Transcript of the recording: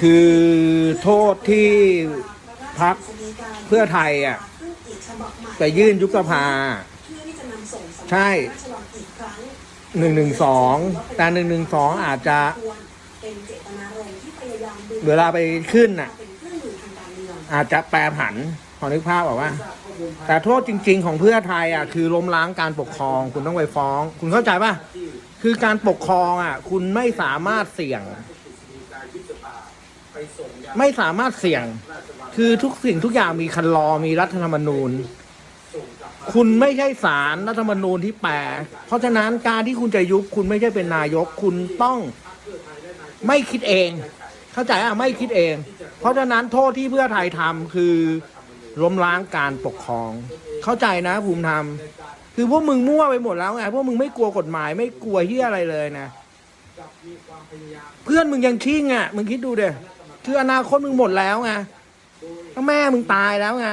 คือโทษที่พักเพื่อไทยอะไปยื่นยุบสภา ใช่หนึ่งหนึ่งสองแต่หนึ่งหนึ่งสองอาจจะ เวลาไปขึ้นน่ะ อาจจะแปรผันพอนึกภาพบอกว่า แต่โทษจริง ๆ ของเพื่อไทยอะ คือล้มล้างการปกครอง คุณต้องไปฟ้อง คุณเข้าใจป่ะ คือการปกครองอะ คุณไม่สามารถเสี่ยง ไม่สามารถเสี่ยง คือทุกสิ่งทุกอย่างมีคันลอมีรัฐธรรมนูญ คุณไม่ใช่สารรัฐธรรมนูญที่แปลเพราะฉะนั้นการที่คุณจะยุบคุณไม่ใช่เป็นนายกคุณต้องไม่คิดเอง เข้าใจอะไม่คิดเอง เพราะฉะนั้นโทษที่เพื่อไทยทำคือล้มล้างการปกครอง เข้าใจนะภูมิธรรม คือพวกมึงมั่วไปหมดแล้วไงพวกมึงไม่กลัวกฎหมายไม่กลัวเฮียอะไรเลยนะ เพื่อนมึงยังชิ่งอะ มึงคิดดูเด้คืออนาคตมึงหมดแล้วไงก็แม่มึงตายแล้วไง